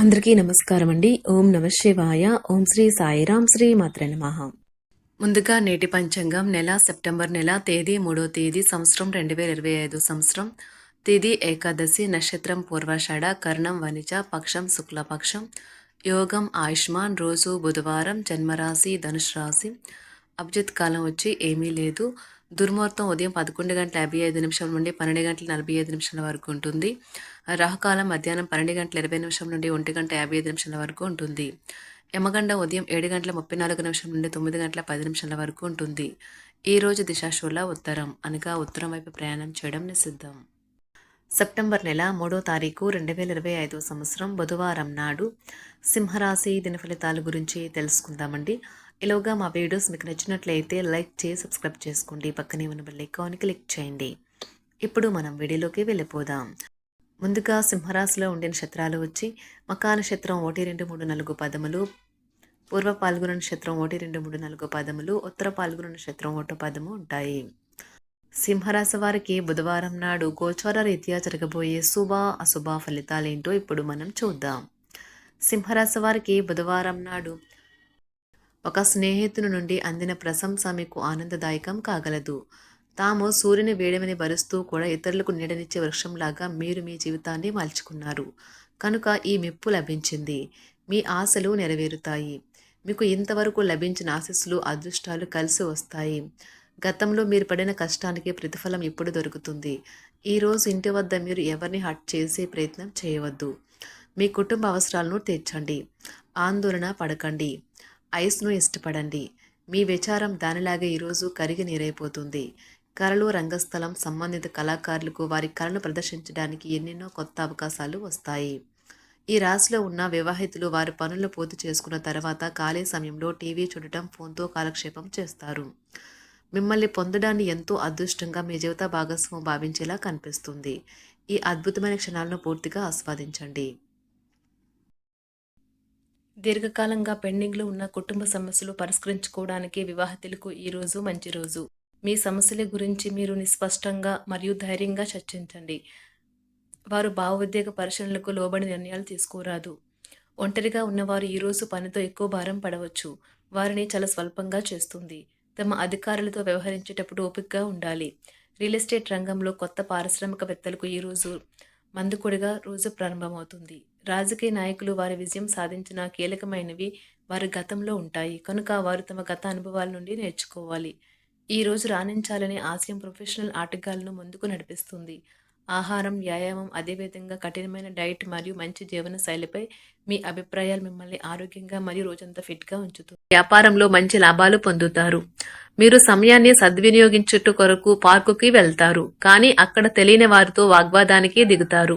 అందరికీ నమస్కారం అండి ఓం నమ శివాయ. ఓం శ్రీ సాయిరాం శ్రీ మాత్ర నమః. ముందుగా నేటి పంచాంగం నెల సెప్టెంబర్ నెల తేదీ మూడో తేదీ సంవత్సరం రెండు వేల ఇరవై ఐదు సంవత్సరం. తేదీ ఏకాదశి నక్షత్రం పూర్వాషాఢ కర్ణం వనిజ పక్షం శుక్లపక్షం. యోగం ఆయుష్మాన్ రోజు బుధవారం జన్మరాశి ధనుష్ రాశి అభిజిత్ కాలం వచ్చి ఏమీ లేదు. దుర్ముహూర్తం ఉదయం పదకొండు గంటల యాభై ఐదు నిమిషాల నుండి పన్నెండు గంటల నలభై ఐదు నిమిషాల వరకు ఉంటుంది. రాహుకాలం మధ్యాహ్నం పన్నెండు గంటల ఇరవై నిమిషం నుండి ఒంటి గంట యాభై ఐదు నిమిషాల వరకు ఉంటుంది. యమగండ ఉదయం ఏడు గంటల ముప్పై నాలుగు నిమిషం నుండి తొమ్మిది గంటల పది నిమిషాల వరకు ఉంటుంది. ఈ రోజు దిశాశూల ఉత్తరం. అనగా ఉత్తరం వైపు ప్రయాణం చేయడం నిషిద్ధం. సెప్టెంబర్ నెల మూడో తారీఖు రెండు వేల ఇరవై ఐదో సంవత్సరం బుధవారం నాడు సింహరాశి దిన ఫలితాల గురించి తెలుసుకుందామండి. ఇలాగా మా వీడియోస్ మీకు నచ్చినట్లయితే లైక్ చేసి సబ్స్క్రైబ్ చేసుకోండి. పక్కనే ఉన్న బెల్ ఐకాన్ క్లిక్ చేయండి. ఇప్పుడు మనం వీడియోలోకి వెళ్ళిపోదాం. ముందుగా సింహరాశిలో ఉండే నక్షత్రాలు వచ్చి మకా నక్షత్రం ఒకటి రెండు మూడు నాలుగు పదములు పూర్వ పాల్గొన నక్షత్రం ఒకటి రెండు మూడు నాలుగు పదములు ఉత్తర పాల్గొన నక్షత్రం ఒకటో పదము ఉంటాయి. సింహరాశి వారికి బుధవారం నాడు గోచార రీత్యా జరగబోయే శుభ అశుభ ఫలితాలేంటో ఇప్పుడు మనం చూద్దాం. సింహరాశి వారికి బుధవారం నాడు ఒక స్నేహితుని నుండి అందిన ప్రశంస మీకు ఆనందదాయకం కాగలదు. తాము సూర్యుని వేడమని భరుస్తూ కూడా ఇతరులకు నీడనిచ్చే వృక్షంలాగా మీరు మీ జీవితాన్ని మలుచుకున్నారు. కనుక ఈ మెప్పు లభించింది. మీ ఆశలు నెరవేరుతాయి. మీకు ఇంతవరకు లభించిన ఆశస్సులు అదృష్టాలు కలిసి వస్తాయి. గతంలో మీరు పడిన కష్టానికి ప్రతిఫలం ఇప్పుడు దొరుకుతుంది. ఈరోజు ఇంటి వద్ద మీరు ఎవరిని హట్ చేసే ప్రయత్నం చేయవద్దు. మీ కుటుంబ అవసరాలను తీర్చండి. ఆందోళన పడకండి. ఐస్ను ఇష్టపడండి. మీ విచారం దానిలాగే ఈరోజు కరిగి నీరైపోతుంది. కళలు రంగస్థలం సంబంధిత కళాకారులకు వారి కళను ప్రదర్శించడానికి ఎన్నెన్నో కొత్త అవకాశాలు వస్తాయి. ఈ రాశిలో ఉన్న వివాహితులు వారి పనులు పూర్తి చేసుకున్న తర్వాత ఖాళీ సమయంలో టీవీ చూడటం ఫోన్తో కాలక్షేపం చేస్తారు. మిమ్మల్ని పొందడాన్ని ఎంతో అదృష్టంగా మీ జీవిత భాగస్వామి భావించేలా కనిపిస్తుంది. ఈ అద్భుతమైన క్షణాలను పూర్తిగా ఆస్వాదించండి. దీర్ఘకాలంగా పెండింగ్లో ఉన్న కుటుంబ సమస్యలు పరిష్కరించుకోవడానికి వివాహితులకు ఈరోజు మంచి రోజు. మీ సమస్యల గురించి మీరు నిస్పష్టంగా మరియు ధైర్యంగా చర్చించండి. వారు భావోద్వేగ పరిశీలనలకు లోబడి నిర్ణయాలు తీసుకోరాదు. ఒంటరిగా ఉన్నవారు ఈరోజు పనితో ఎక్కువ భారం పడవచ్చు. వారిని చాలా స్వల్పంగా చేస్తుంది. తమ అధికారులతో వ్యవహరించేటప్పుడు ఓపికగా ఉండాలి. రియల్ ఎస్టేట్ రంగంలో కొత్త పారిశ్రామికవేత్తలకు ఈరోజు మందుకొడిగా రోజు ప్రారంభమవుతుంది. రాజకీయ నాయకులు వారి విజయం సాధించిన కీలకమైనవి వారి గతంలో ఉంటాయి. కనుక వారు తమ గత అనుభవాల నుండి నేర్చుకోవాలి. ఈ రోజు రాణించాలనే ఆశయం ప్రొఫెషనల్ ఆటగాళ్ళను ముందుకు నడిపిస్తుంది. ఆహారం వ్యాయామం అదేవిధంగా కఠినమైన డైట్ మరియు మంచి జీవన శైలిపై మీ అభిప్రాయాలు మిమ్మల్ని ఆరోగ్యంగా మరియు రోజంతా ఫిట్గా ఉంచుతుంది వ్యాపారంలో మంచి లాభాలు పొందుతారు. మీరు సమయాన్ని సద్వినియోగించుట కొరకు పార్కుకి వెళ్తారు. కానీ అక్కడ తెలియని వారితో వాగ్వాదానికి దిగుతారు.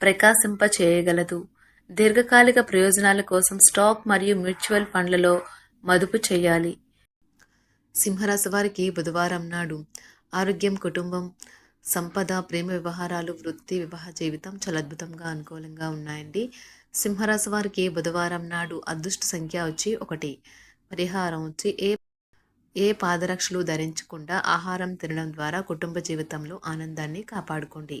ప్రకాశింప చేయగలదు దీర్ఘకాలిక ప్రయోజనాల కోసం స్టాక్ మరియు మ్యూచువల్ ఫండ్లలో మదుపు చేయాలి. సింహరాశి వారికి బుధవారం నాడు ఆరోగ్యం కుటుంబం సంపద ప్రేమ వ్యవహారాలు వృత్తి వివాహ జీవితం చాలా అద్భుతంగా అనుకూలంగా ఉన్నాయండి. సింహరాశి వారికి బుధవారం నాడు అదృష్ట సంఖ్య వచ్చి ఒకటి. పరిహారం వచ్చి ఏ ఏ పాదరక్షలు ధరించకుండా ఆహారం తినడం ద్వారా కుటుంబ జీవితంలో ఆనందాన్ని కాపాడుకోండి.